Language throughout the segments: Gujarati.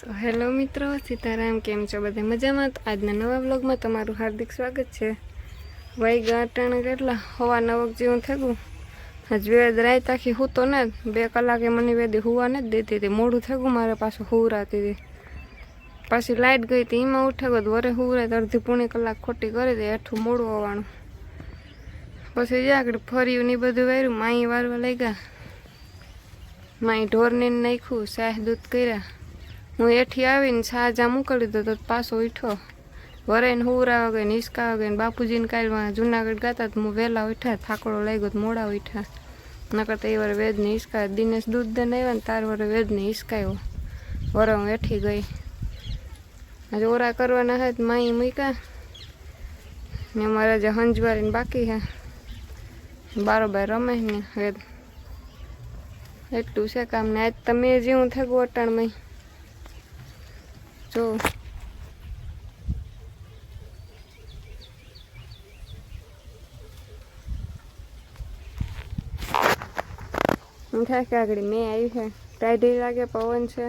સો હેલો મિત્રો, સીતારામ, કેમ છો બધા મજામાં? તો આજના નવા બ્લોગમાં તમારું હાર્દિક સ્વાગત છે. વાઈગા અટાણે કેટલા હવા નવક જેવું થયું. આજ વેદ રાત આખી તો ને બે કલાકે મને વેદી હુવા ને જ દેતી હતી, મોડું થયું મારે પાછું હુવરાતી હતી. પાછી લાઇટ ગઈ હતી, એમાં ઉઠે ગયો વરે હુવરાય તો અડધી પૂણી કલાક ખોટી કરી દે, હેઠું મોડું હોવાનું. પછી જ્યાં આગળ ફર્યું ને બધું વાર્યું માઈ વારવા લઈ ગયા માઈ ઢોરને નાખ્યું શાહ દૂધ કર્યા. હું એઠી આવીને સાજા મોકલી દો તો પાછો ઉઠ્યો વરાઈને હુરા ગઈ ને હિસકાવા ને બાપુજીને કાલમાં જુનાગઢ ગાતા તો હું વહેલા ઉઠ્યા, થાકડો લઈ ગયો તો મોડા ઉઠ્યા. નકર તો એ વાર વેદને હિસકાયો દિનેશ દૂધ દઈને આવ્યા ને તાર વરે વેદને હિસકાયો વરે હું એઠી ગઈ. આજે ઓરા કરવાના હે માઈ મૂક્યા. ને મારા જે હંજવારીને બાકી હે. બારોબાર રમે ને એટલું છે કામ ને આજ તમે જેવું થયું અટાણમાં જો. થાય કે આગળ મેં આવી છે. ટાઢી લાગે, પવન છે.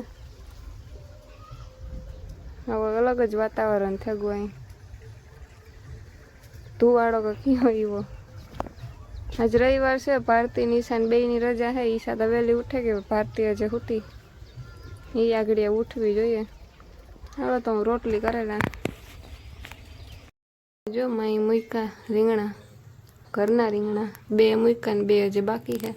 હવે અલગ જ વાતાવરણ થયું અહીં. ધુવાળો કે હોય એવો. આજ રવિવાર છે, ભારતી નિશાન બેયની રજા છે. ઈશા તો વહેલી ઉઠે કે ભારતીય જે હતી એ આગળ ઉઠવી જોઈએ. હવે તો હું રોટલી કરેલા જો માય મૂકા રીંગણા, ઘરના રીંગણા, બે મૂકા ને બે હજી બાકી છે.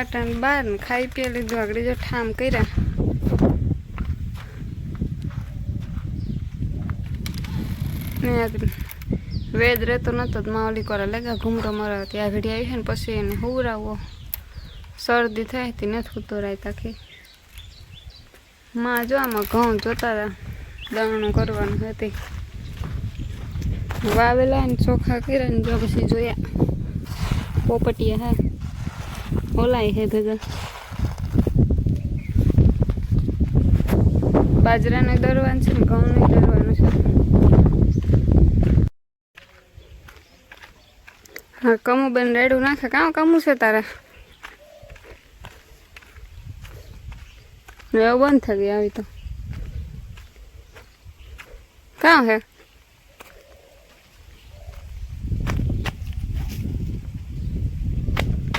અટાણ બાર ને ખાઈ પી લીધું. આગળ જો ઠામ કર્યા. વેદ રહેતો નતો માવલી કરે લેગા ઘૂમરો મરા ત્યાં ઘડી આવી છે ને પછી એને હુવરાવો. શરદી થાય તે, નથી ઉતો રાય તાકી માં જો આમાં ઘઉં જોતા હતા દાણું કરવાનું હતી. વાવેલા ને ચોખા કર્યા ને જો પછી જોયા. પોપટીયા હા. ઓલાય હે ભેગા બાજરાને દરવાનું છે ને ઘઉંને દરવાનું છે હા કમુ બેન રેડું નાખે કાં કમું છે તારે એવું બંધ થઈ ગયું આવી તો કાં હે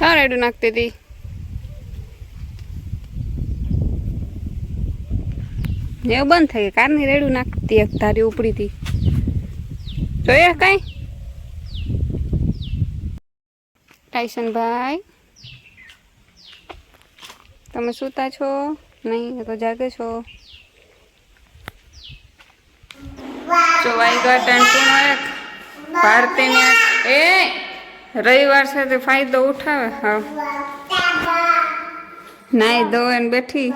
કાં રેડું નાખતી હતી. એવું બંધ થઈ ગઈ કારની રેડું નાખતી એક તારી ઉપડી હતી જોઈએ કાંઈ. ટાઈસનભાઈ તમે સૂતા છો? નહીં તો જાગે છો. જોવાઈ વાઈગા ટેન્શન એક ભારતીને એ! રવિવાર સાથે ફાયદો ઉઠાવે? હા. નાઈ દો એને બેઠી.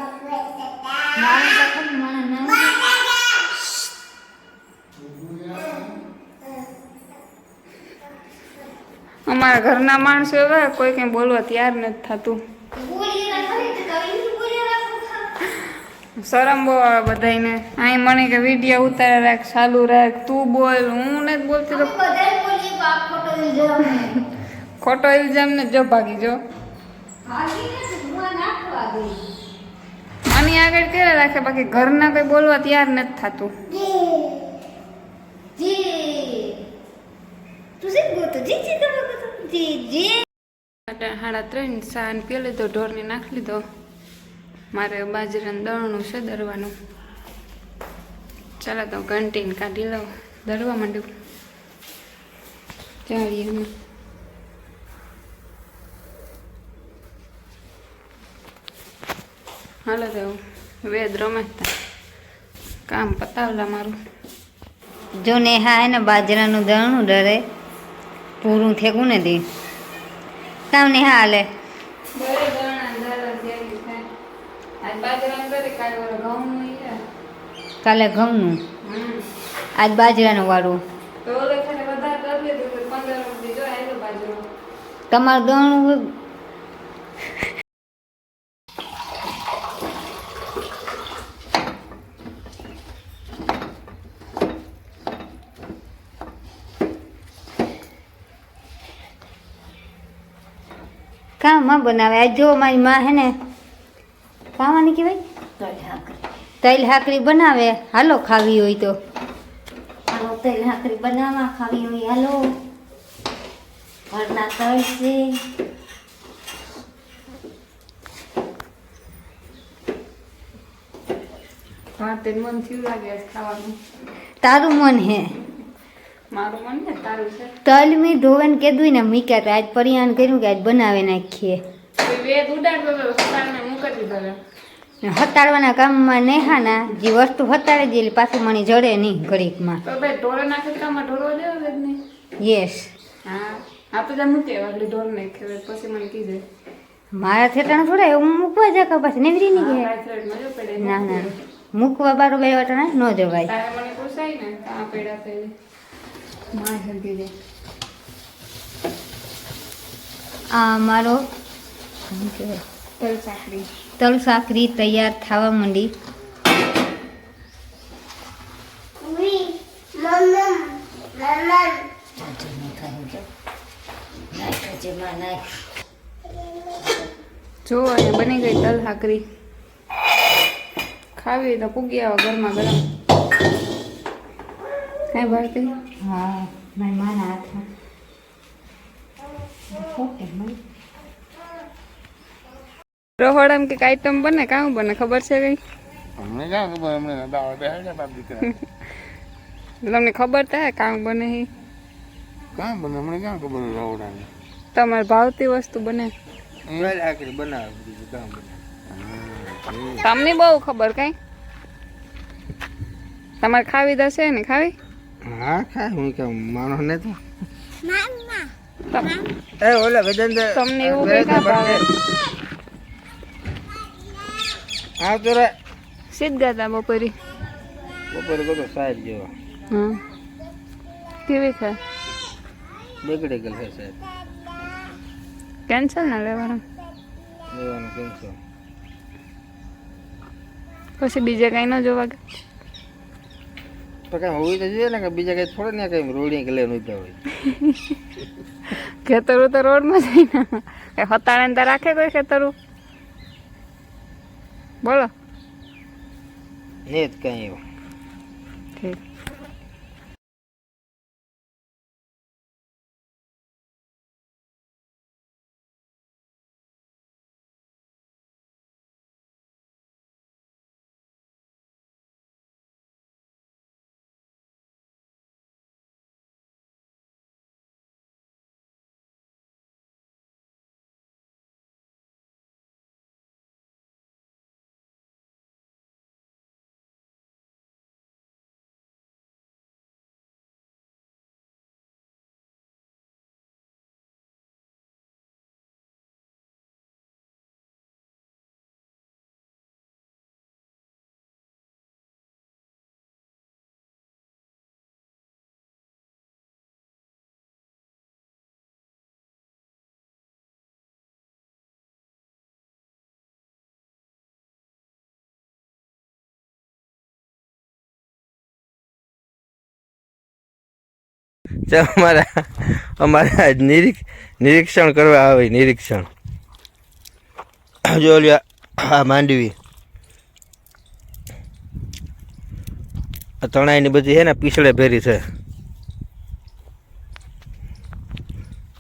અમારા ઘરના માણસો એવા, કોઈ કંઈ બોલવા તૈયાર નથી થતું. શરમ બહુ આવે બધાને અહીં મને કે વીડિયો ઉતારે રાખ, ચાલુ રાખ, તું બોલ, હું નથી બોલતી તો ખોટો ઇલ્ઝામ ને જો ભાગી જો. આની આગળ કેરે રાખે? બાકી ઘરના કોઈ બોલવા તૈયાર નથી થતું. સાડા ત્રણ સાન પી લીધો ઢોરને નાખી લીધો. મારે બાજરાનું દળનું છે દરવાનું ચાલો તો ઘંટીને કાઢી લઉં. દરવા માંડ્યું. અમે હાલો તો વેદ રમતા કામ પતાવલા મારું જો નેહા હે ને બાજરાનું દળનું ડરે પૂરું થેકું ને દી કામ નેહા હાલે કાલે ઘઉંનું આજ બાજરાનું વાળું તો ઓલે ખાલી વધારે કરી લીધું તરફ બીજો આવેલો બાજુ તમારું ઘણું કાં માં બનાવે? આ જો મારી માં હે ને ખાવાની કહેવાય? તૈલ હાકરી. બનાવે? હાલો ખાવી હોય તો. તૈલ હાકરી બનાવવા ખાવી હોય હાલો. ઘરના તળ છે મન થયું લાગે ખાવાનું. તારું મન હે? મારું મન ને તારું છે. તલ મી ધોવે કીધું ને મીક્યા તો આજ પરિયાન કર્યું કે આજ બનાવી નાખીએ. વેદ ઉડાડતો હતો મૂકી દીધો હતાડવાના કામમાં નેહાના જે વસ્તુ હતાડે જે પાછું મને જડે નહીં ઘડીકમાં. તો ભાઈ દેવા યસ હા. આ તો જા મૂકે એટલે પછી મને કીધે મારા થેટાણા થોડા એવું મૂકવા જા પાછી નેવરી નહીં કે ના ના મૂકવા બારો બે વટાણા ન જવાય. તારે મને પૂછાય ને આ પેડા જાય મારો તલ સાકરી. તલ સાકરી તૈયાર થવા માંડી. જો અહીંયા બની ગઈ તલ હાકરી. ખાવી તો પૂગી આવે ગરમા ગરમ. કાંઈ ભારતી? હા મારી માના હાથમાં રહોડામાં કંઈક આઈટમ બને? કાં બને? ખબર છે કઈ? અમને ક્યાં ખબર? અમને દાવા બેહાડ્યા બાપ દીકરા. તમને ખબર થાય કાં બને એ કાં બને? અમને ક્યાં ખબર રવડાની તમારે ભાવતી વસ્તુ બને. તમને બહુ ખબર કઈ? તમારે ખાવી દશે ને ખાવી? હા ખાય. હું કે માણસ ને તો? એ ઓલા વેદાંત તમને એવું કઈ કાં ભાવે હા તો રે. સીધ ગાતા બપોરી? બપોરે બધો સાહેબ જેવો. હમ કેવી થાય બગડે ગયેલ છે સાહેબ. કેન્સલ ના લેવાનું. લેવાનું કેન્સલ. પછી બીજે કઈ ન જોવા કે તો કઈ હોવી તો જોઈએ ને કે બીજા કઈ થોડે ને કઈ રોડી કે લઈને ઉતા હોય. ખેતરું તો રોડમાં જઈને કઈ હતાળે ને રાખે કોઈ ખેતરું બોલો. નહીં જ કઈ એવું ઠીક. અમારા અમારા નિરીક્ષ નિરીક્ષણ કરવા આવે, નિરીક્ષણ. જો આ માંડવી. તણાઈની બધી છે ને પીછળે ભેરી છે.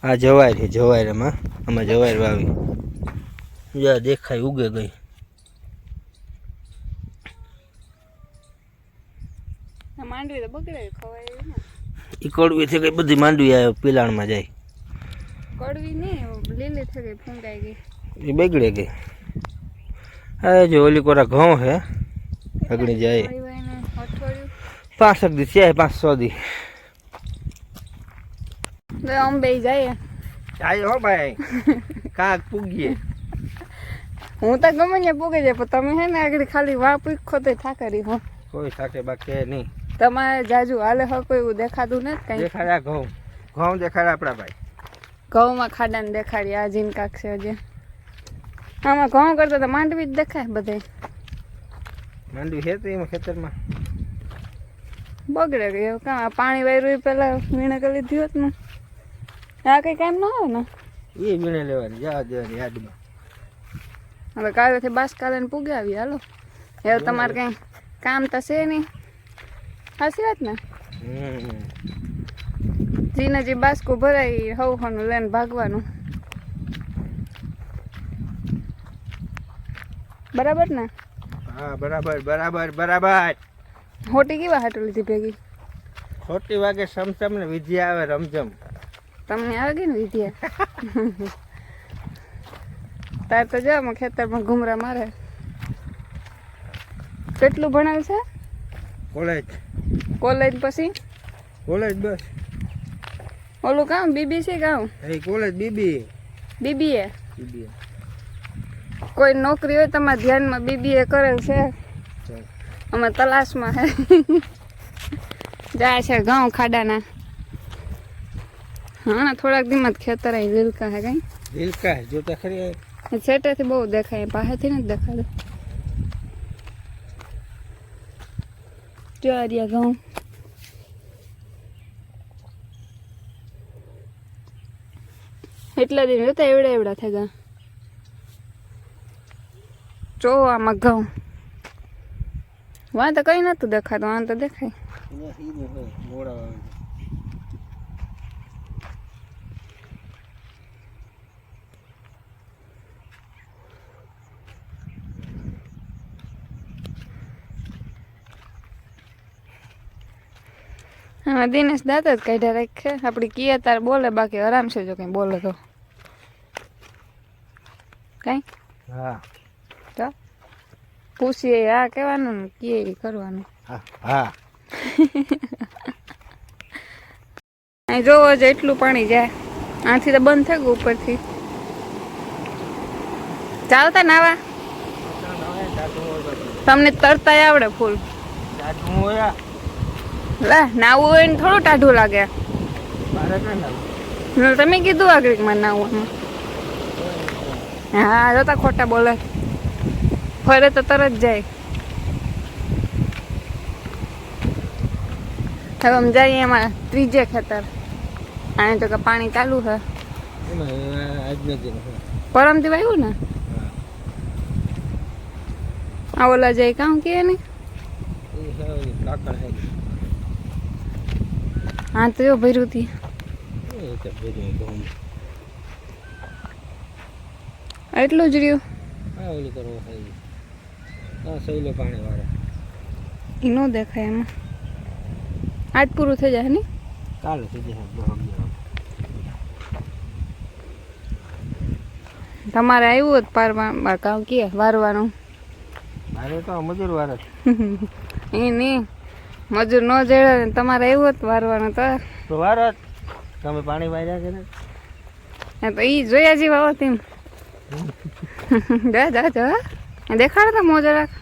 આ જવાય છે, જવાય એમાં. આમાં જવાયર વાવી જો દેખાય, ઉગે ગઈ. માંડવી તો બગડે, ખવાય એવી ને એ કડવીથી કઈ બધી માંડવી આવે પિલાણમાં જાય. કડવી નહીં લીલી થઈ ગઈ ફૂંકાઈ ગઈ. એ બગડે ગઈ. હા જો ઓલી કોરા ઘઉં હે અગડી જાય. ભાઈ ભાઈને અઠવાડિયું પાંસઠ દી છે પાંચ સો દી. તો અંબે જઈએ આયો હો ભાઈ કાક પૂગીએ. હું તો ગમે ત્યાં પૂગે જાય પણ તમે હે ને આગળ ખાલી વાહ પૂખો તો થાકરી હો. કોઈ થાકે બાકી નહીં. તમારે જાજુ હાલે હકો એવું દેખાતું નથી કઈ? દેખાડ્યા ઘઉં. ઘઉં દેખાડ આપણા ભાઈ. ઘઉંમાં ખાડાને દેખાડી આ જીનકાક છે હજી. આમાં ઘઉં કરતા તો માંડવી જ દેખાય બધે. માંડવી છે તો એમાં ખેતરમાં. બગડે ગયું આ પાણી વાયરું પેલા વીણે કરી લીધી હોત ને. આ કઈ કામ ન આવે ને? એ વીણે લેવાની. જવા દેવાની યાદમાં. હવે કાવ્યથી બાસ કાલે પૂગે આવી હાલો. એવું તમારે કઈ કામ તો છે નહીં. સાચી વાત ને? જીને જે બાસકું ભરાય હવ હનું લઈને ભાગવાનું. બરાબર ને? હા બરાબર બરાબર બરાબર. હોટી કેવા હાટું લીધી ભેગી? ખોટી વાગે સમસમ ને વિજય આવે રમઝમ. તમને આવે ગઈ ને વિદ્યા તાર તો જાવ ખેતરમાં ઘુમરા મારે. કેટલું ભણાવ છે? કોલેજ. કોલેજ પછી? કોલેજ બસ. ઓલું કામ બીબીસી કામ? એ કોલેજ બીબી. બીબીએ? બીબી કોઈ નોકરી હોય તમારા ધ્યાનમાં બીબીએ કરેલ છે. અમે તલાશમાં હે. જાય છે ઘઉં ખાડાના. હા થોડાક દીમાં ખેતર આવી લીલકા હે કઈ. દિલકા જોતા ખરી એ છેટેથી બહુ દેખાય પાસેથી નથી દેખાતું. આ રહ્યા ઘઉં. એટલા દિન હતા એવડા એવડા થઈ ગયા જો આમાં ઘઉં. વાં તો કઈ નતું દેખાતું, આમ તો દેખાય. હા દિનેશ દાંત જ કાઢ્યા રાખે આપણી કીએ તાર બોલે બાકી આરામ છે જો કંઈ બોલે તો. કઈ? હા. તો? પૂછીએ આ કહેવાનું ને કીએ એ કરવાનું. હા હા. અહીં જોવો જ એટલું પાણી જાય. આથી તો બંધ થઈ ગયું ઉપરથી. ચાલતા નાવા? તમને તરતા આવડે ફૂલ. હોયા લે નાવું હોય ને થોડું ટાઢું લાગે. તમે કીધું આગળમાં નાવું હા જોતા ખોટા બોલે. ફરે તો તરત જાય. હવે આમ જઈએ એમાં ત્રીજે ખેતર. આને તો કે પાણી ચાલુ છે. પરમથી વાવ્યું ને આ ઓલા જાય કામ કે ને? એ હવે કાકડ હે તો જો ભર્યું હતી એટલું જ રહ્યું? એ ન દેખાય એમાં. આજ પૂરું થઈ જાય ને કાલે થઈ જાય તમારે આવ્યું હોત પારવા કામ કે વારવાનું? મારે તો મજૂર વાળા છે. મજૂર ન જડે ને તમારે એવું હતું વારવાનું તો. તો વારો. તમે પાણી વાર્યા કે ને? એ તો ઈ જોયા જેવા હોત એમ જા જા જા. દેખાડો તો મોજો રાખ.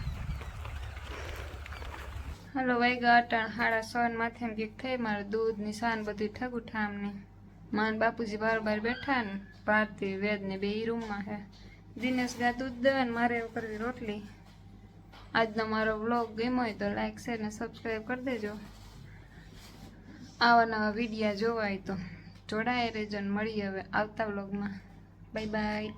હાલો વૈગા અટાણ. હાડા સોન માથે ગીક થઈ મારું દૂધની સાન બધું ઠગું ઠામ ને. માન બાપુજી બાર બાર બેઠા ને ભારતી વેદ ને બે રૂમમાં હે દિનેશ ગા દૂધ દે ને મારે એવું કરવી રોટલી. આજનો મારો વ્લોગ ગમ્યો હોય તો લાઈક શેર અને સબસ્ક્રાઈબ કરી દેજો. આવા નવા વિડીયા જોવા હોય તો જોડાય રહેજો મળીએ હવે આવતા વ્લોગમાં બાય બાય